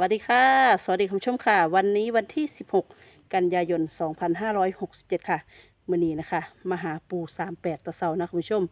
วัสดีค่ะ สวัสดีคุณผู้ชมค่ะ วันนี้วันที่ 16 กันยายน 2567 ค่ะมื่อนี้นะคะมาหาปู่38ตะเสานะคุณผู้ชม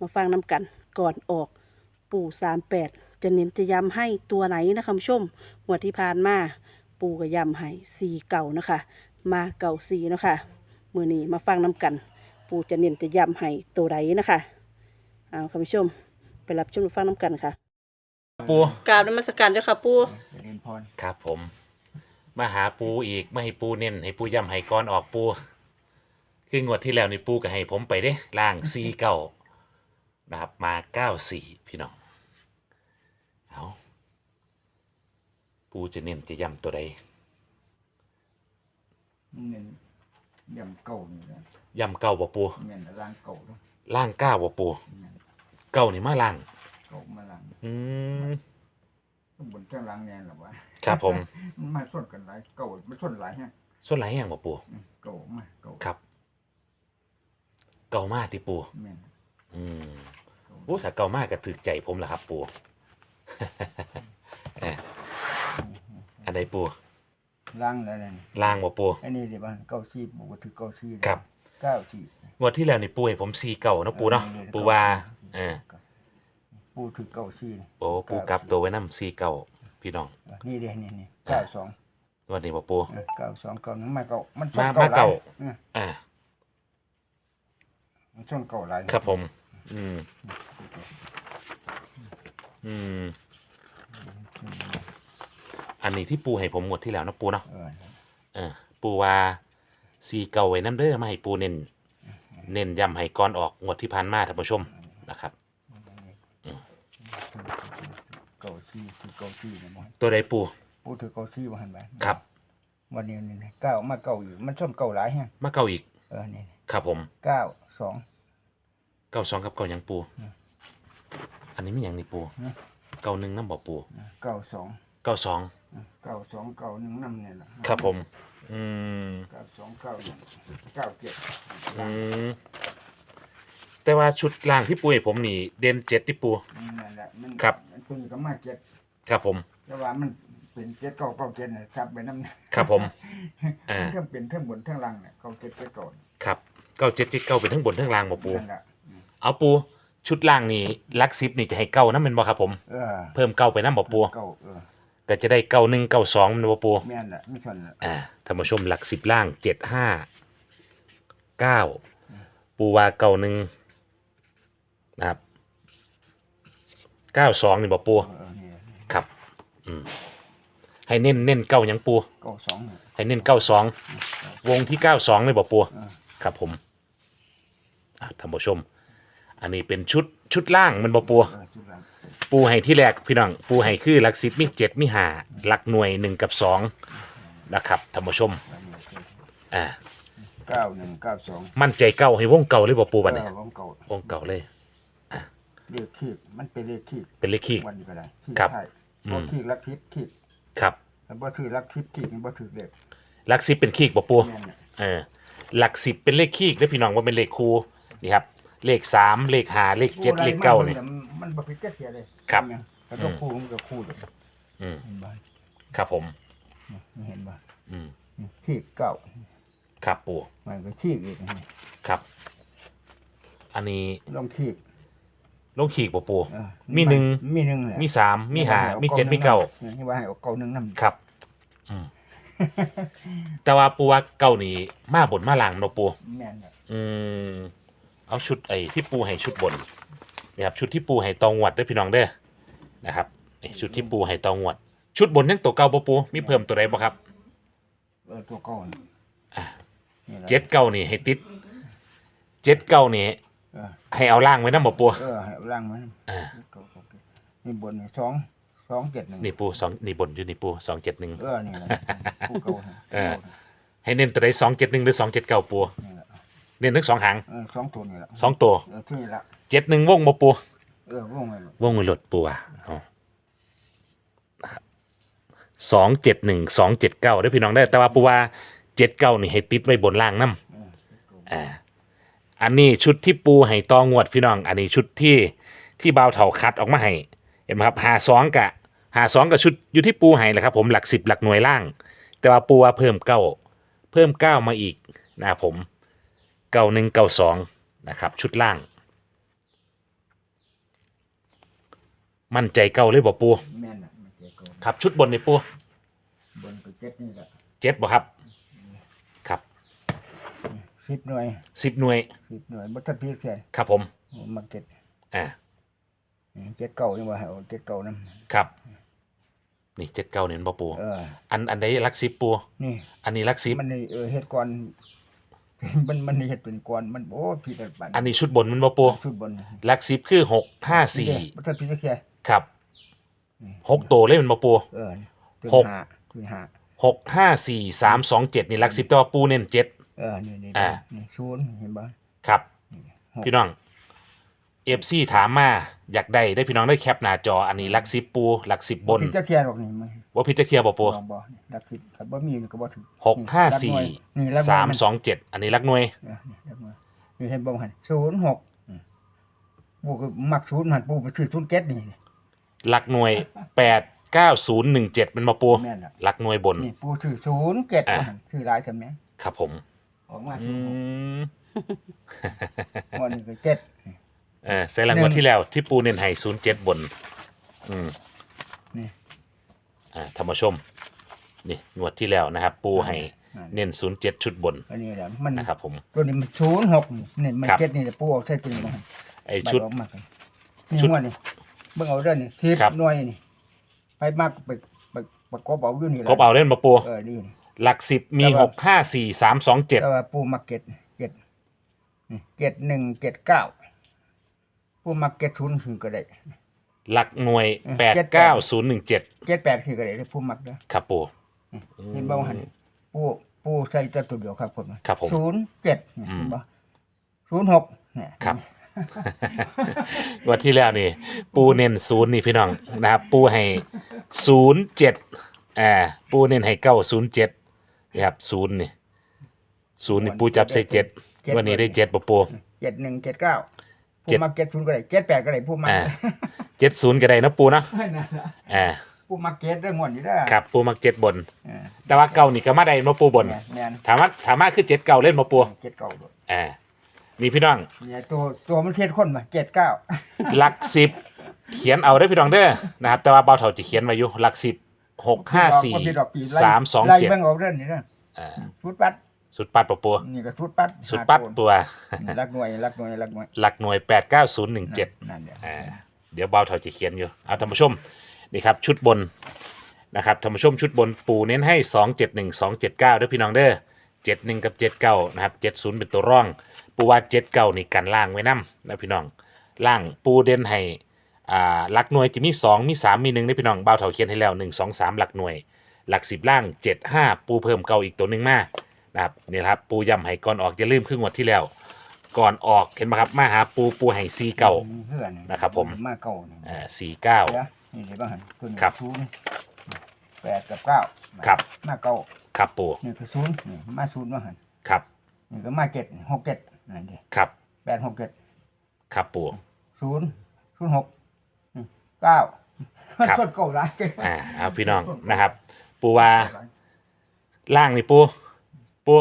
มาฟังน้ำกันก่อนออกปู่38 จะเน้นจะย้ำให้ตัวไหนนะคุณผู้ชมงวดที่ผ่านมาปู่ก็ย้ำให้สีเก่านะคะ มาเก่าสีนะคะมื่อนี้มาฟังน้ำกัน ปู่จะเน้นจะย้ำให้ตัวไหนนะคะเอาคุณผู้ชม ไปรับชมรับฟังน้ำกันค่ะ ปูกราบนมัสการเจ้าค่ะปู่เจริญพรครับผม มาหาปูอีกไม่ให้ปูเน้นให้ปูย้ำให้ก้อนออกปู คืองวดที่แล้วนี่ปูก็ให้ผมไปเด้ล่างซีเก้านะครับมาเก้าสี่พี่น้องเอาปูจะเน้นจะย้ำตัวใดเงินยำเก่านี่นะย้ำเก้าบ่ปูเงินร่างเก่าเนาะล่างเก้าบ่ปูเงินเก้านี่มาล่างเก่ามาหลังอืม ต้องบนเจ้าหลังแน่หรอวะครับผม มันมาส้นกันหลายเก่าไม่ส้นหลายฮะส่วนไหนแห่งบ่ปูอืมเก่ามาเก่าครับ เก้ามากที่ปูแม่นอืมเก่าโอ้ถ้าเก้ามากก็ถึกใจผมละครับปูเอ้ยอันใดปูล่างแล้วนั่นล่างบ่ปู อันนี้เดี๋ยวมันเก้าชีพบอกว่าถือเก้าชีพครับ เก้าชีพงวดที่แล้วนี่ปูให้ผมซีเก่าเนาะปูเนาะออปูว่าเออปูถือเก้าชีพโอ้ปูกลับตัวไว้นำซีเก่า พี่น้อง นี่เดี๋ยวนี่นี่เก้าสองงวดนี้บ่ปูเออเก้าสองเก้าหนึ่งมาเก้ามันส้นมามาเก้าหลยอออ่า มันส้นเก้าหลายครับผม อืม อืม อันนี้ที่ปูให้ผมงวดที่แล้วเนาะปูเนาะ เออเออปูว่าซีเก่าไว้นำเด้อมาให้ปูเน้นเน้นย้ำให้ก่อนออกงวดที่ผ่านมาท่านผู้ชมนะครับ อืม เก้าชีถือเก้าชีนะมั้งตัวใดปูปูถือเก้าชีว่าหันไปครับ วันนี้นี่เก้ามาเก้าอีกมันส้นเก้าหลายฮะมาเก่าอีก เออนี่ครับผมเก้าสองเก่าสองกับเก่าหยังปูอืมอันนี้ไม่หยังนี่ปูอืมเก่าหนึ่งน้ำบ่ปูเก้าสองเก่าสองเก้าสองเก้าหนึ่งน้ำเนี่ยแหละครับผม อืมเก้าสองเก้าหนึ่งเก้าเจ็ดอืม แต่ว่าชุดล่างที่ปูให้ผมนี่เด่นเจ็ดที่ปู นั่นแหละมันครับ มันคุณก็มาเจ็ดครับผม แต่ว่ามันเป็นเจ็ดเก้าเก้าเจ็ดเนี่ยครับไปน้ำเนี่ยครับผม อ่า มันก็เป็นทั้งบนทั้งล่างเนี่ยเก้าเจ็ดเจ็ดเก้าครับเก้าเจ็ดเจ็ดเก้าเป็นทั้งบนทั้งล่างบ่ปู นั่นแหละอืมเอาปู ชุดล่างนี่ลักซิปนี่จะให้เก้านั่นเป็นบ่ครับผม เออเพิ่มเก้าไปนั่นบ่ปู เก้าเออก็จะได้เก้าหนึ่งเก้าสองมันบ่ปู แม่นแหละไม่ชนแหละ อ่าท่านผู้ชมหลักสิบล่างเจ็ดห้าเก้าปูว่าเก้าหนึ่ง นะครับเก้าสองนี่บอกปูเออนี่ครับอืมให้เน้นเน้นเก้าหยังปู เก้าสองเนี่ยให้เน้นเก้าสองวงที่เก้าสองเลยบอกปู เออครับผมอะท่านผู้ชม อันนี้เป็นชุดชุดล่างมันบอกปู เออจุดละปูให้ที่แรกพี่น้อง ปูให้คือหลักสิบมีเจ็ดมีห้าหลักหน่วยหนึ่งกับสองนะครับท่านผู้ชมอันนี้คืออ่าเก้าหนึ่งเก้าสองมั่นใจเก้าให้วงเก่าเลยบอกปูบัดนี้เออวงเก่าวงเก่าเลย เลขขีดมันเป็นเลขขีดเป็นเลขขี้ วันนี้ก็ได้ขีดครับใช่อืบ่มขีดลักทิพขีดครับแต่บ่ถือลักทิพขีดมันบ่ถือเลขหลักสิบเป็นขี้บอกปูแม่นน่ะเออหลักสิบเป็นเลขขี้แล้วพี่น้องว่าเป็นเลขคูนี่ครับ เลขสามเลขห้าเลขเจ็ดเลขเก้าเนี่ย มันมันบ่ผิดจักเสียเลยครับ แล้วก็คู่มันก็คู่เลยอืมเห็นบ่ครับผม เห็นบ่อืมขีดเก้าครับปูมันก็ขีดอีกนี่ครับ อันนี้ลองขีด ลงขีกบอกปู เออมีหนึ่ง มีหนึ่งแหละมีสามมีห้ามีเจ็ดมีเก้านี่ว่าให้เอาเก้าหนึ่งนำ ครับ อืมแต่ว่าปูว่าเก้านี่มาบนมาหลังเนาะปู แม่นน่ะอืมเอาชุดไอ้ที่ปูให้ชุดบนนี่ครับชุดที่ปูให้ตองวดเด้อพี่น้องเด้อนะครับนี่ชุดที่ปูให้ตองวด ชุดบนยังตัวเก่าปะปูมีเพิ่มตัวใดบ่ครับเออตัวเก้าน่ะอะนี่แหละเจ็ดเก้านี่ให้ติดเจ็ดเก้านี่ เออให้เอาล่างไว้นำบ่ปูเออให้ล่างมันอ่าเก้าเก้าเก้านี่บนนี่สองสองเจ็ดหนึ่งนี่ปูสองนี่บนอยู่นี่ปูสองเจ็ดหนึ่งเออนี่แหละคู่เก้าน่ะเออให้เน้นตัวใดสองเจ็ดหนึ่งหรือสองเจ็ดเก้าปูนี่แหละเน้นทั้งสองหางเออสองตัวนี่แหละสองตัวเออที่นี่ละเจ็ดหนึ่งวงบ่ปูเออวงไว้เลยวงมือหลดปูอะเอาสองเจ็ดหนึ่งสองเจ็ดเก้าได้อพี่น้องได้อแต่ว่าปูว่าเจ็ดเก้านี่ให้ติดไว้บนล่างน้ำเอออ่า อันนี้ชุดที่ปูให้ตองวดพี่น้อง อันนี้ชุดที่ที่เบาวเถาคัดออกมาให้เห็นไหมครับหาสองกะหาสองกับชุดอยู่ที่ปูไห้แหละครับผมหลักสิบหลักหน่วยล่าง แต่ว่าปูว่าเพิ่มเก้าเพิ่มเก้ามาอีกนะครับผมเก้าหนึ่งเก้าสองนะครับ ชุดล่าง มั่นใจเก้าเลยบ่ปูแม่นน่ะมันเจ๊โกครับชุดบนในปูบนก็เจ็ดนี่แหละ เจ็ดบ่ครับครับ สิบหน่วยสิบหน่วยสิบหน่วยบ่ทันพีเสียครับผมมาเก็ตอ่าเจ็ดเก่านี่ว่าให้เอาเจ็ดเก่านํครับ นี่เจ็ดเก้าเน้นบ่ปูเอออันอันใดลักสิบปูนี่อันนี้ลักสิบมันนี่เออเฮ็ดก่อนมันมันนี่เฮ็ดเป็นก่อนมันโอ้พี่ตัดปันอันนี้ชุดบนมันบ่ปูชุดบนลักสิบคือหกห้าสี่บ่ทันพีเสียครับหกตัวเลยมันบ่ปูเออถึงหกห้าถึงห้าหกห้าสี่สามสองเจ็ดนี่ลักสิบแต่ว่าปูเน้นเจ็ด เออนี่นี่อ่า นี่ศูนย์เห็นบ่ครับ หกพี่น้องเอฟซีถามมาอยากได้ได้พี่น้องได้แคปหน้าจออันนี้ลักสิบปูลักสิบบนพี่จะเคลียร์หรอกนี่มันว่าพิจารณาบ่ปูบ่บ่รักผิดครับบ่มีก็บ่ถึงหกห้าสี่นี่รักหน่วยนี่รักหน่วยสามนสองเจ็ดอันนี้ลักหน่วย เออนี่รักหน่วยนี่เห็นบ่หันศูนย์หกอืมปูก็มักศูนย์หันปูไปซื้อศูนย์เจ็ดนี่ลักหน่วยแปดเก้าศูนย์หนึ่งเจ็ดเป็นมาปูแม่นล่ะลักหน่วยบน นี่ปูซื้อศูนย์เจ็ดอ่าหันซื้อหลายจำแม่นครับผม ออกมาอืศูนย์หกมงวดนี้ก็เจ็ด เออใส่รางวัลที่แล้วที่ปูเน้นให้ศูนย์เจ็ดบน อืมนี่อ่าท่านผู้ชม นี่งวดที่แล้วนะครับ ปูให้นั่นเน้นศูนย์เจ็ดชุดบนอันนี้แหละมันนะครับ ผม ตัวนี้มันศูนย์หกนี่มันครับ เจ็ดนี่แหละปูเอาใส่ตัวนี้มาไอชุดบัออกมากันนี่ชุดงวดนี่เบิ่งเอาเด้อนี่สิบครับ หน่วยนี่ไปมากไปไปประกอบเอาอยู่นี่แหละกบเอาเล่นมาปู เออนี่ หลักสิบมีแต่ว่า หกห้าสี่สามสองเจ็ดแต่ว่าปูมาเก็ตเก็ตนี่เก็ตหนึ่งเก็ตเก้าปูมาเก็ตศูนย์คือก็ได้ หลักหน่วยเออแปดเจ็ดแปเก้าดศูนย์หนึ่งเจ็ดเก็ตแปดคือก็ได้ปูมักเด้อครับปู เห็นบ่ว่าหันปูปูใส่แต่ตัวเดียวครับผมครับผมศูนย์เจ็ดอืม เห็นบ่ศูนย์หกเนี่ยครับงวันที่แล้วนี่ ปูเน้นศูนย์นี่พี่น้องนะครับ ปูให้ศูนย์เจ็ดอ่าปูเน้นให้เก้าศูนย์เจ็ด นะครับศูนย์นี่ศูนย์นี่ปูจับใส่เจ็ด วันนี้ได้เจ็ดปะปู เจ็ดหนึ่งเจ็ดเก้าปูเจ็ดมาเก็ตศูนย์ก็ได้เจ็ดแปดก็ได้ปูมาอ่าเจ็ดศูนย์ก็ได้นะปูเนาะนั่นน่ะอ่าปูมาเก็ตเรื่องหมดนี่เด้อครับปูมักเจ็ดบน เออแต่ว่าเก้านี่ก็มาได้มาปูบนแม่แม่นถามว่าถามว่าคือเจ็ดเก้าเล่นมาปูเจ็ดเก้าด้วยอ่านี่พี่น้อง เนี่ยตัวตัวมันเทียนคนมาเจ็ดเก้าหลักสิบเขียนเอาได้อพี่น้องเด้อนะครับแต่ว่าเบาเถาจะเขียนมาอยู่หลักสิบ หกห้าสี่บ่ผิดดอกปีไล่สามสองไล่เจ็ดเบิ่งออกเรื่องนี้เด้ออ่าชุดปัดสุดปัดปะปัวนี่ก็ชุดปัดสุดปัดหาตัวนี่รักหน่วยรักหน่วยรักหน่วยหลักหน่วยแปดเก้าศูนย์หนึ่งเจ็ดนั่นเดี๋ยวอ่าเดี๋ยวเบาเถาจะเขียนอยู่เอาท่านผู้ชมนี่ครับชุดบนนะครับท่านผู้ชมชุดบนปูเน้นให้สองเจ็ดหนึ่งสองเจ็ดเก้าด้วยพี่น้องเด้อเจ็ดหนึ่งกับเจ็ดเก้านะครับเจ็ดศูนย์เป็นตัวร่อง ปูว่าเจ็ดเก้านี่กันล่างไว้นํนะพี่น้องล่างปูเด่นให้ อ่าหลักหน่วยจะมีสองมีสามมีหนึ่งได้พี่น้องเบาเถาเขียนให้แล้วหนึ่งสองสามหลักหน่วย หลักสิบล่างเจ็ดห้าปูเพิ่มเก่าอีกตัวหนึ่งมานะครับนี่ครับปูย้ำให้ก่อนออกอย่าลืมครึ่งงวดที่แล้ว ก่อนออกเห็นไหมครับมาหาปูปูให้ซีเก่า เพื่อนนะครับผม มาเก่านี่อ่าสี่เก้า เดี๋ยวนี่เดี๋ยวบ้างหันตัวนี้ครับ ศูนย์แปดกับเก้าครับมาเก่าครับปูนี่คือศูนย์นี่มาศูนย์บ้างหันครับนี่ก็มาเจ็ดหกเจ็ดนั่นเดีครับแปดหกเจ็ดครับปูศูนย์ศูนย์หกนี่ เก้าครับชดเก่าได้อ่าเอาพี่น้องนะครับ ปูว่าล่างนี่ปูปู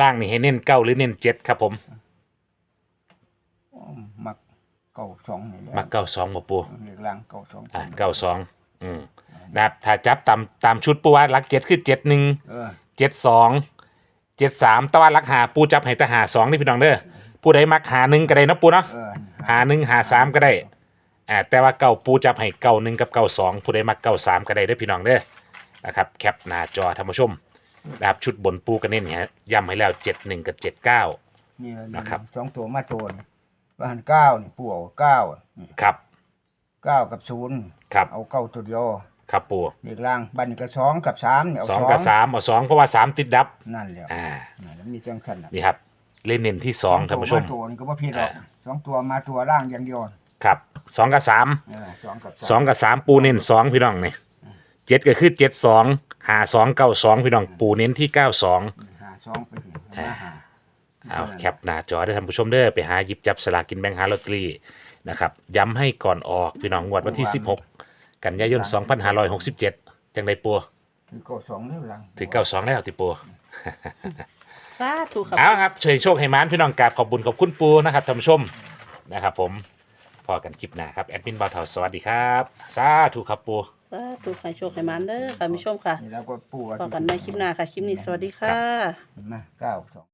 ล่างนี่ให้เน้นเก้าหรือเน้นเจ็ดครับผมมักเก่าสองนี่แหละมาเก้าสองมาปูเรียกล่างเก่าสองอ่าเก้าสองอืมนะครับถ้าจับตามตามชุดปูว่าหลักเจ็ดคือเจ็ดหนึ่ง เออเจ็ดสองเจ็ดสามตะวันหลักหาปูจับให้แต่หาสองนี่พี่น้องเด้อผู้ใดมักหาหนึ่งก็ได้เนาะปูเนาะเออหาหนึ่งหาสามก็ได้ อ่าแต่ว่าเก่าปูจับให้เก่าหนึ่งกับเก่าสองผู้ใดมักเก่าสามก็ได้เด้อพี่น้องเด้อนะครับแคปหน้าจอท่านผู้ชมนะครับชุดบนปูกันเน้นเนี่ยย้ำให้แล้วเจ็ดหนึ่งกับเจ็ดเก้า นี่แหละนะครับ สองตัวมาโจรว่าหันเก้านี่ปู่เอาเก้านี่ครับเก้ากับศูนย์ครับเอาเก้าตัวเดียวครับปูเรียกล่างบัดนก็สองกับสามเนี่ยเอาสองกับสามเอาสองเพราะว่าสามติดดับนั่นแหละอ่านั่นแหละมีจังสันน่ะนี่ครับเล่นเน้นที่สองท่านผู้ชมตัวนี่ก็บ่ผิดหรอกอ่าสองตัวมาตัวล่างอย่างเดียว ครับ สองกับสามเออสองกับสองกับสามปูเน้นสองพี่น้องเนี่ยเจ็ดก็คือเจ็ดสองหาสองเก้าสองพี่น้องปูเน้นที่เก้าสองหาสองไปถึงมาหาเอาแคปหน้าจอได้ท่านผู้ชมเด้อไปหาหยิบจับสลากกินแบ่งหาลอตเตอรี่นะครับ ย้ำให้ก่อนออกพี่น้องงวดวันที่ 16 กันยายน 2567 จังไดปูถือเก้าสองแล้วหลังถึง92แล้วติปูสาธุครับเอาครับช่วยโชคให้มานพี่น้องกราบขอบบุญขอบคุณปูนะครับท่านผู้ชมนะครับผม พอกันคลิปหน้าครับ แอดมินบาวเทาสวัสดีครับสาธุครับปู สาธุให้โชคให้หมันเด้อค่ะคุณผู้ชมค่ะนี่แล้วก็ปูพบกันในคลิปหน้าค่ะ คลิปนี้สวัสดีค่ะ เห็นไหมเก้าสอง